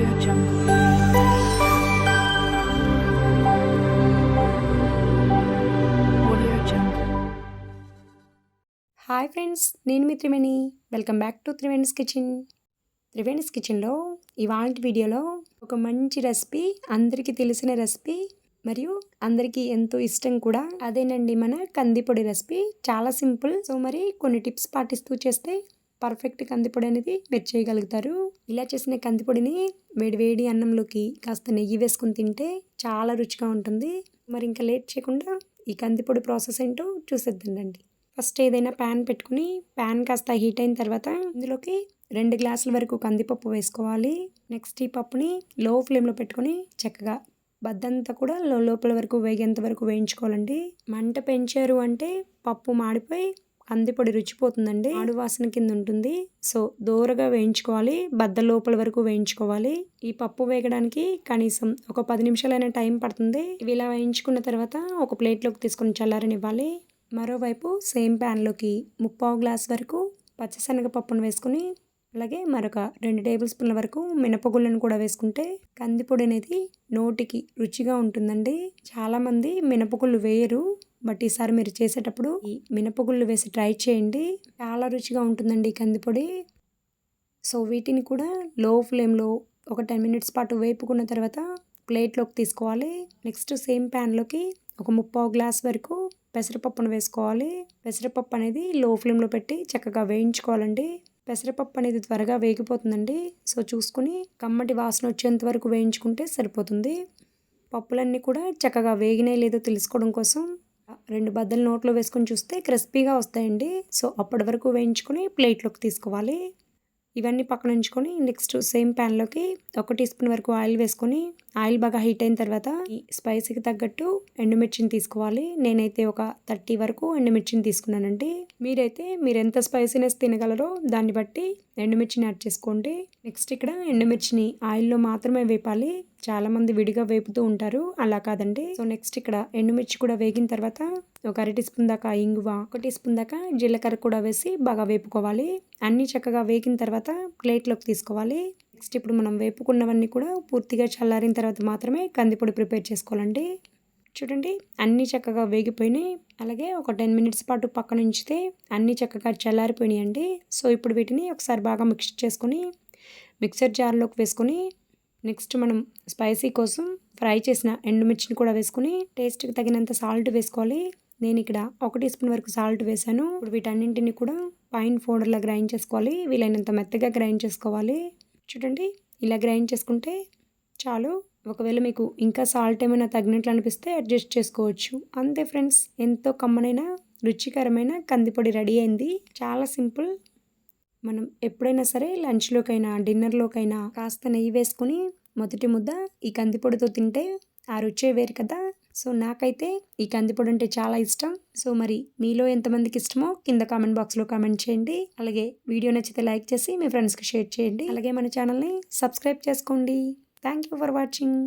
Audio Jungle. Audio Jungle. Hi friends నేను మీ Triveni. Welcome back to Triveni's kitchen Triveni's కిచెన్లో ఇవాళ వీడియోలో ఒక మంచి రెసిపీ అందరికీ తెలిసిన రెసిపీ మరియు అందరికీ ఎంతో ఇష్టం కూడా. అదేనండి మన కందిపొడి రెసిపీ. చాలా సింపుల్. సో మరి కొన్ని టిప్స్ పాటిస్తూ చేస్తే పర్ఫెక్ట్ కందిపొడి అనేది మీరు చేయగలుగుతారు ఇలా చేసిన కందిపొడిని వేడివేడి అన్నంలోకి కాస్త నెయ్యి వేసుకుని తింటే చాలా రుచిగా ఉంటుంది. మరి ఇంకా లేట్ చేయకుండా ఈ కందిపొడి ప్రాసెస్ ఏంటో చూసేద్దండి ఫస్ట్ ఏదైనా ప్యాన్ పెట్టుకుని ప్యాన్ కాస్త హీట్ అయిన తర్వాత ఇందులోకి రెండు గ్లాసుల వరకు కందిపప్పు వేసుకోవాలి. నెక్స్ట్ ఈ పప్పుని లో ఫ్లేమ్లో పెట్టుకొని చక్కగా బద్దంతా కూడా లోపల వరకు వేగేంత వరకు వేయించుకోవాలండి. మంట పెంచారు అంటే పప్పు మాడిపోయి కందిపొడి రుచిపోతుందండి. ఆడు వాసన కింద ఉంటుంది సో దూరగా వేయించుకోవాలి. బద్ద లోపల వరకు వేయించుకోవాలి. ఈ పప్పు వేగడానికి కనీసం ఒక పది నిమిషాలైనా టైం పడుతుంది. ఇవి ఇలా వేయించుకున్న తర్వాత ఒక ప్లేట్లోకి తీసుకుని చల్లారనివ్వాలి. మరోవైపు సేమ్ ప్యాన్లోకి ముప్పావు గ్లాస్ వరకు పచ్చిశనగపప్పును వేసుకుని అలాగే మరొక రెండు టేబుల్ స్పూన్ల వరకు మినపగుళ్ళను కూడా వేసుకుంటే కందిపొడి అనేది నోటికి రుచిగా ఉంటుందండి. చాలామంది మినపగుళ్ళు వేయరు. బట్ ఈసారి మీరు చేసేటప్పుడు ఈ మినపగుళ్ళు వేసి ట్రై చేయండి. చాలా రుచిగా ఉంటుందండి ఈ కందిపొడి. సో వీటిని కూడా లో ఫ్లేమ్లో ఒక టెన్ మినిట్స్ పాటు వేపుకున్న తర్వాత ప్లేట్లోకి తీసుకోవాలి. నెక్స్ట్ సేమ్ ప్యాన్లోకి ఒక ముప్పావు గ్లాస్ వరకు పెసరపప్పును వేసుకోవాలి. పెసరపప్పు అనేది లో ఫ్లేమ్లో పెట్టి చక్కగా వేయించుకోవాలండి. పెసరపప్పు అనేది త్వరగా వేగిపోతుందండి. సో చూసుకుని కమ్మటి వాసన వచ్చేంత వరకు వేయించుకుంటే సరిపోతుంది. పప్పులన్నీ కూడా చక్కగా వేగినాయి లేదో తెలుసుకోవడం కోసం రెండు బద్దలు నోట్లో వేసుకొని చూస్తే క్రిస్పీగా వస్తాయండి. సో అప్పటి వరకు వేయించుకొని ప్లేట్లోకి తీసుకోవాలి. ఇవన్నీ పక్కన ఉంచుకొని నెక్స్ట్ సేమ్ ప్యాన్లోకి ఒక టీ స్పూన్ వరకు ఆయిల్ వేసుకొని ఆయిల్ బాగా హీట్ అయిన తర్వాత ఈ స్పైసీకి తగ్గట్టు ఎండుమిర్చిని తీసుకోవాలి. నేనైతే ఒక థర్టీ వరకు ఎండుమిర్చిని తీసుకున్నానండి. మీరైతే మీరు ఎంత స్పైసీనెస్ తినగలరో దాన్ని బట్టి ఎండుమిర్చిని యాడ్ చేసుకోండి. నెక్స్ట్ ఇక్కడ ఎండుమిర్చిని ఆయిల్లో మాత్రమే వేపాలి. చాలామంది విడిగా వేపుతూ ఉంటారు. అలా కాదండి. సో నెక్స్ట్ ఇక్కడ ఎండుమిర్చి కూడా వేగిన తర్వాత ఒక అర టీ స్పూన్ దాకా ఇంగువ ఒక టీ స్పూన్ దాకా జీలకర్ర కూడా వేసి బాగా వేపుకోవాలి. అన్నీ చక్కగా వేగిన తర్వాత ప్లేట్లోకి తీసుకోవాలి. నెక్స్ట్ ఇప్పుడు మనం వేపుకున్నవన్నీ కూడా పూర్తిగా చల్లారిన తర్వాత మాత్రమే కందిపొడి ప్రిపేర్ చేసుకోవాలండి. చూడండి అన్నీ చక్కగా వేగిపోయినాయి. అలాగే ఒక టెన్ మినిట్స్ పాటు పక్కన ఉంచితే అన్నీ చక్కగా చల్లారిపోయినాయి అండి సో ఇప్పుడు వీటిని ఒకసారి బాగా మిక్స్ చేసుకొని మిక్సర్ జార్లోకి వేసుకొని నెక్స్ట్ మనం స్పైసీ కోసం ఫ్రై చేసిన ఎండుమిర్చిని కూడా వేసుకుని టేస్ట్కి తగినంత సాల్ట్ వేసుకోవాలి. నేను ఇక్కడ ఒక టీ స్పూన్ వరకు సాల్ట్ వేసాను. ఇప్పుడు వీటన్నింటిని కూడా పైన్ పౌడర్లా గ్రైండ్ చేసుకోవాలి. వీలైనంత మెత్తగా గ్రైండ్ చేసుకోవాలి. చూడండి ఇలా గ్రైండ్ చేసుకుంటే చాలు. ఒకవేళ మీకు ఇంకా సాల్ట్ ఏమైనా తగినట్లు అనిపిస్తే అడ్జస్ట్ చేసుకోవచ్చు. అంతే ఫ్రెండ్స్ ఎంతో కమ్మనైన రుచికరమైన కందిపొడి రెడీ అయింది. చాలా సింపుల్. మనం ఎప్పుడైనా సరే లంచ్లోకైనా డిన్నర్లోకైనా కాస్త నెయ్యి వేసుకుని మొదటి ముద్ద ఈ కందిపొడితో తింటే ఆ రుచే వేరు కదా. సో నాకైతే ఈ కందిపొడి అంటే చాలా ఇష్టం. సో మరి మీలో ఎంతమందికి ఇష్టమో కింద కామెంట్ బాక్స్లో కామెంట్ చేయండి. అలాగే వీడియో నచ్చితే లైక్ చేసి మీ ఫ్రెండ్స్కి షేర్ చేయండి. అలాగే మన ఛానల్ని సబ్స్క్రైబ్ చేసుకోండి. Thank you for watching.